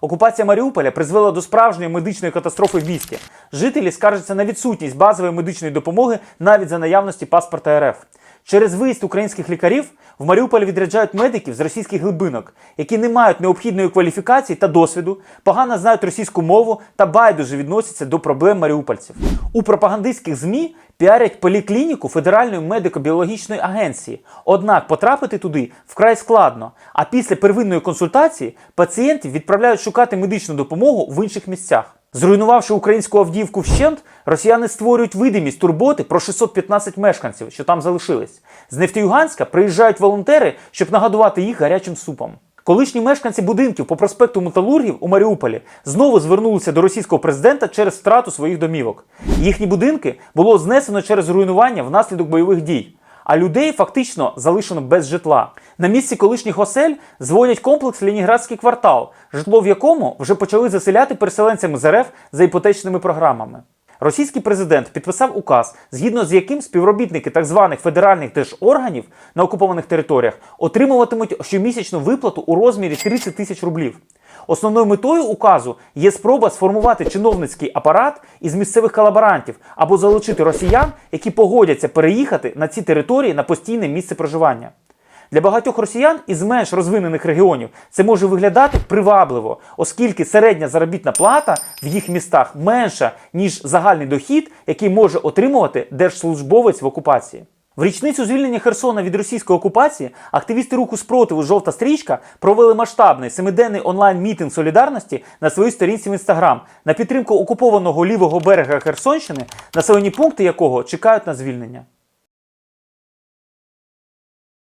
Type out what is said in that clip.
Окупація Маріуполя призвела до справжньої медичної катастрофи в місті. Жителі скаржаться на відсутність базової медичної допомоги навіть за наявності паспорта РФ. Через виїзд українських лікарів в Маріуполь відряджають медиків з російських глибинок, які не мають необхідної кваліфікації та досвіду, погано знають російську мову та байдуже відносяться до проблем маріупольців. У пропагандистських ЗМІ піарять поліклініку Федеральної медико-біологічної агенції. Однак потрапити туди вкрай складно. А після первинної консультації пацієнтів відправляють шукати медичну допомогу в інших місцях. Зруйнувавши українську Авдіївку вщент, росіяни створюють видимість турботи про 615 мешканців, що там залишились. З Нефтеюганська приїжджають волонтери, щоб нагодувати їх гарячим супом. Колишні мешканці будинків по проспекту Металургів у Маріуполі знову звернулися до російського президента через втрату своїх домівок. Їхні будинки було знесено через руйнування внаслідок бойових дій. А людей фактично залишено без житла. На місці колишніх осель зводять комплекс Лініградський квартал, житло в якому вже почали заселяти переселенцями з РФ за іпотечними програмами. Російський президент підписав указ, згідно з яким співробітники так званих федеральних держорганів на окупованих територіях отримуватимуть щомісячну виплату у розмірі 30 тисяч рублів. Основною метою указу є спроба сформувати чиновницький апарат із місцевих колаборантів або залучити росіян, які погодяться переїхати на ці території на постійне місце проживання. Для багатьох росіян із менш розвинених регіонів це може виглядати привабливо, оскільки середня заробітна плата в їх містах менша, ніж загальний дохід, який може отримувати держслужбовець в окупації. В річницю звільнення Херсона від російської окупації активісти руху спротиву Жовта стрічка провели масштабний семиденний онлайн-мітинг солідарності на своїй сторінці в інстаграм на підтримку окупованого лівого берега Херсонщини, населені пункти якого чекають на звільнення.